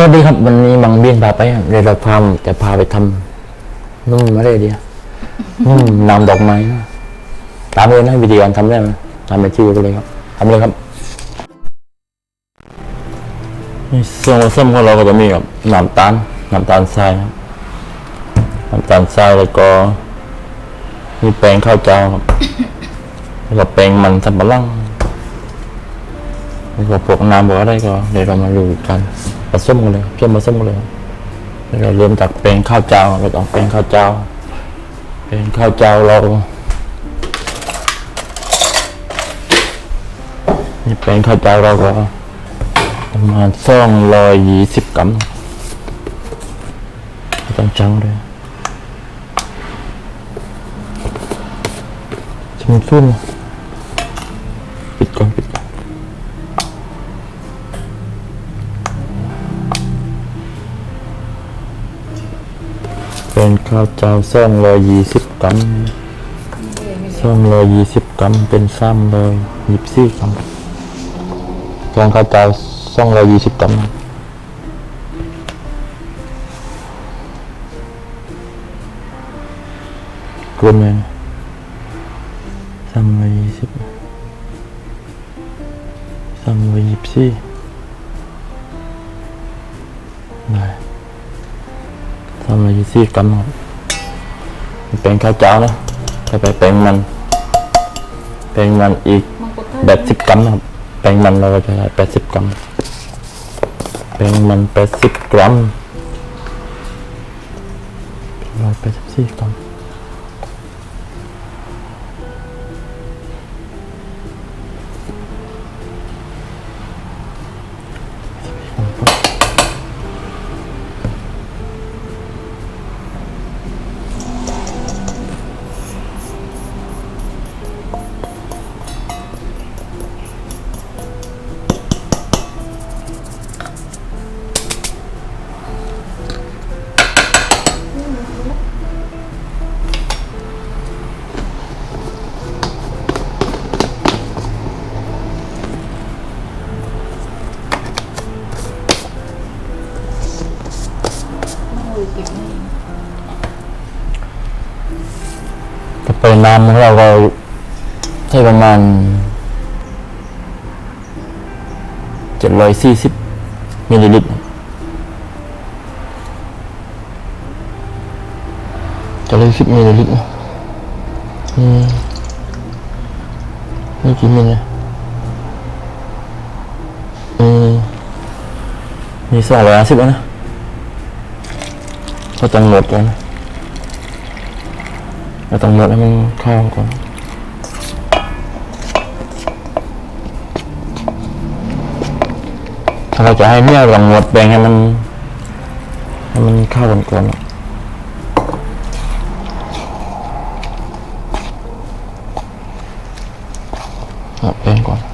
สวัสดีครับวันนี้บังเบียนพาไปเดี๋ยวเราพาจะพาไปทำนู่นมาเลยเดียวนู่นำดอกไม้นะตามเลยนะวิธีการทำได้ไหมตามไปที่กันเลยครับทำเลยครับส่วนผสมของเราก็จะมีครับน้ำตาลน้ำตาลทรายครับน้ำตาลทรายแล้วก็มีแป้งข้าวเจ้าครับแล้วก็แป้งมันสำปะหลังแล้วก็พวกน้ำบอกอะไรก็เดี๋ยวเรามาดูกัน ผสมกันเลยเพียงผสมกันเลยครับเดี๋ยวเราเริ่มจากแป้งข้าวเจ้าเราต้องแป้งข้าวเจ้าแป้งข้าวเจ้าเรานี่แป้งข้าวเจ้าเราก็ประมาณสองร้อยยี่สิบกรัมต้องจังเลยชิมซุ่ม นข้าวเจ้าซ่องร้อยยี่สิบกรัมซ่องร้อยยี่สิบกรัมเป็นซ้ำเลยยี่สิบสี่กรัมแกงข้าวเจ้าซ่องร้อยยี่สิบกรัมกวนเลยซ้ำร้อยยี่สิบซ้ำร้อยยี่สิบ ทำอะไรสี่กรัมครับเป็นข้าวเจ้านะถ้าไปแป้งมันแป้งมันอีกแบบสิบกรัมนะครับแป้งมันเราก็จะได้แปดสิบกรัมแป้งมันแปดสิบกรัมร้อยแปดสิบสี่กรัมำของเราก็ใช้ประมาณเจ็ดร้อยสี่สิบมิลลิลิตรจ็ดร้อยสิบมิลลิลิตรนะอืมนี่กี่มิลนะอืมมีสองร้อยสิบนะก็ต้องลดกันนะ เราต้องลดให้มันเข้าก่อน ถ้าเราจะให้เมี่ยลองลดแบ่งให้มันให้มันเข้ากันก่อนเอาแบ่งก่อน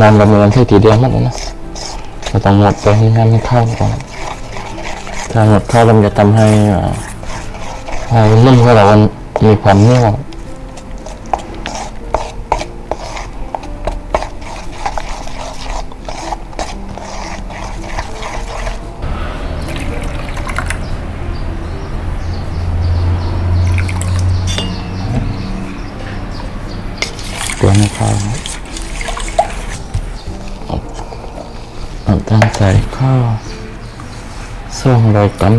น้ำเราเหมือนที่ทีเดียวมันเลยนะเราต้องหมดไปให้งานไม่เข้าก่อนถ้าหมดเข้าเราจะทำให้ให้นุ่มของเรา มีความเหนีย สองร้อยกรั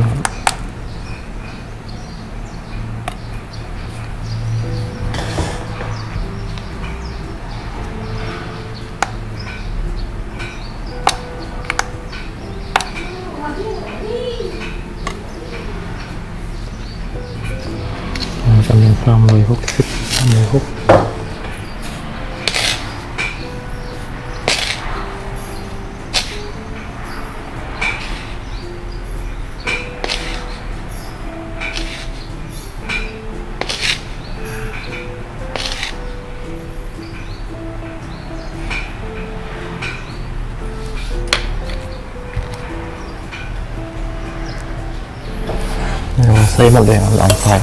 เป็นสามร้อยหม้อยหกใส่หมดเลยครับลองใส่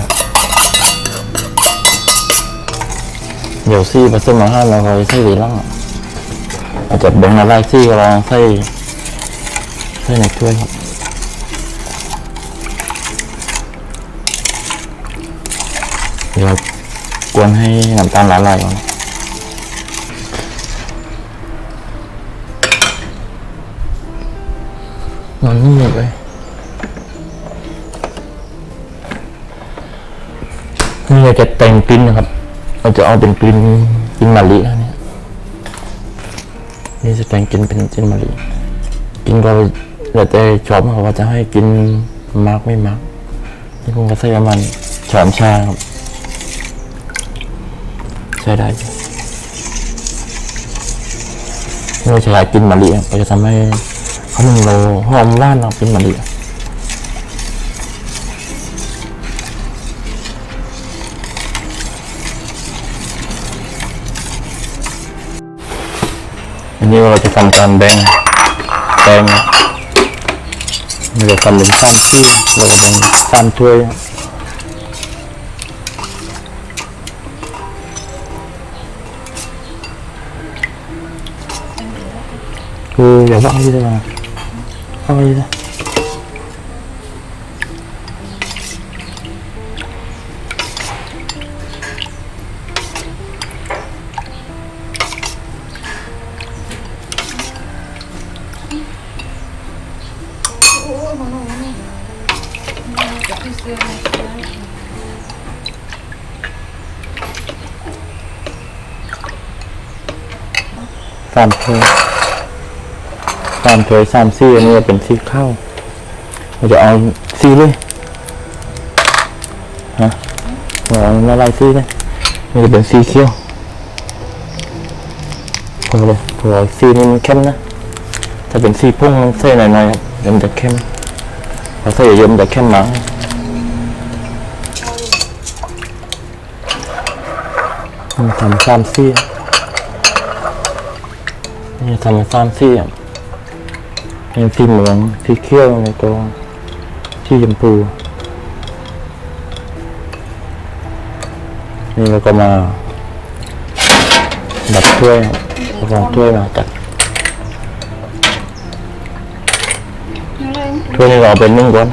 เดี๋ยวซี่ผสมอาหารเราใส่ดีล่างอาจจะแบ่งละลายซี่ก็ลองใส่ใส่ในถ้วยครับเดี๋ยวกวนให้น้ำตาลละลายก่อนนอนนี่หมดเลย เราจะแต่งกลิ่นนะครับ เราจะเอาเป็นกลิ่นกลิ่นมะลินะเนี่ยนี่จะแต่งกลิ่นเป็นกลิ่นมะลิกลิ่นก็แล้วแต่ชอบนะครับว่าจะให้กินมากไม่มากนี่ผมก็ใส่ประมาณสามชาครับใช้ได้อยู่นี่เราจะใช้กินมะลิก็จะทำให้ขนมเราหอมว่านเรากลิ่นมะลิ อันนี้เราจะทำการแบ่งแบ่งเราจะทำเป็นสามที่เราจะเป็นสามถ้วยคืออย่าว่าที่ได้มาเอาไปเล สื้อไหนสามถ้วยสามถ้วยสามซี่อันนี้เป็นซี่ข้าวเราจะเอาซี่เลยฮะเราเอาละลายซี่เลยนี่จะเป็นซี่เขียวพอเลยพอซี่นี่มันเข้มนะถ้าเป็นซี่พุ่งมันใส่หน่อยๆครับเดี๋ยวมันจะเข้มพอใส่เยอะๆมันจะเข้มมาก มันทำสามซี่อะนี่ทำสามซี่อะมีสีเหลืองสีเขียวในตัวที่ชมพูนี่เราก็มาดับถ้วยครับเอาของถ้วยมาจัดอะไรถ้วยนี้เราเอาเป็นนึ่งก่อน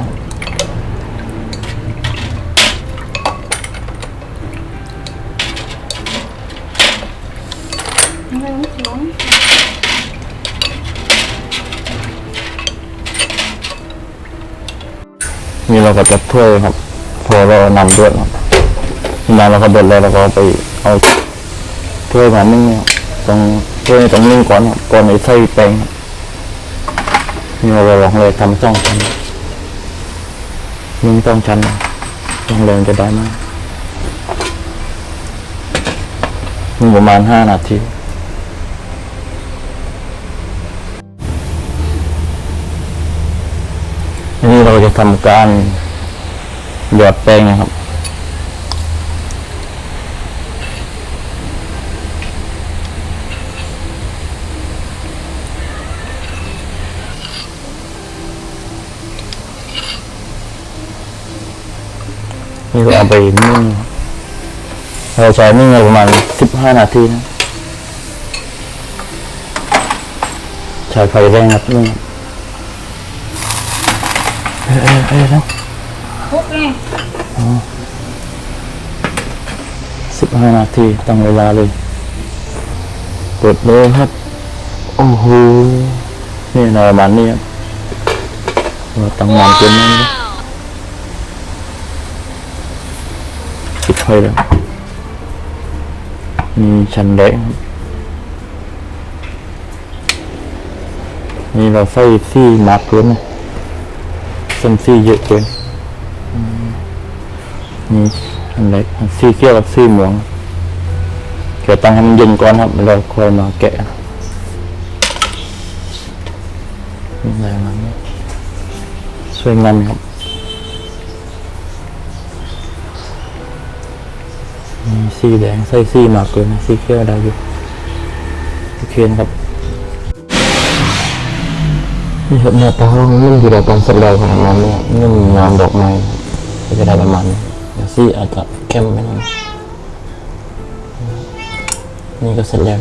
อะไรมันสวย นี่เราก็จัดถ้วยครับพอเรานำดือดครับนำเราก็เดือดแล้วเราก็ไปเอาถ้วยมานึ่งครับต้องถ้วยต้องนึ่งก่อนครับก่อนไอ้ใส่แปงครับนี่เราลองเลยทำสองชั้นนึ่งสองชั้นลองเลยจะได้ไหมากนึ่งประมาณห้านาที อันนี้เราจะทำการหยอดแป้งนะครับ นี่เราเอาไปนึ่งเราใช้นึ่งประมาณสิบห้านาทีนะใช้ไฟแรงครับนึ่งเอ้ยเอ้ยเอ้ยแล้วพุกนี่สิบห้านาทีตั้งเวลาเลยกดเลยครับ โอ้โห นี่นประมาณนี้ครับเราตั้งนานเกินนี้ปิดไฟแล้วมีชั้นแดงครับนี่เราใส่ซี่มากเกินนะ เส้นซี่เยอะเกินอืมนี่อันเล็กซี่เขียวกับซี่เหลืองเดี๋ยวตั้งให้มันเย็นก่อนครับเราค่อยมาแกะนี่อะไรมันนี้สวยงามครับมีสีแดงใส่สีมากเกินนะสีเขียวได้อยู่โอเคนะครับ นี่ครับหน้าตามันอยู่ในตอนเสร็จแล้วของมันเนี่ยนี่มีงานดอกไม้ก็จะได้ประมาณนี้ซี่อาจจะเข้มไปหน่อยนี่ก็เสร็จแล้ว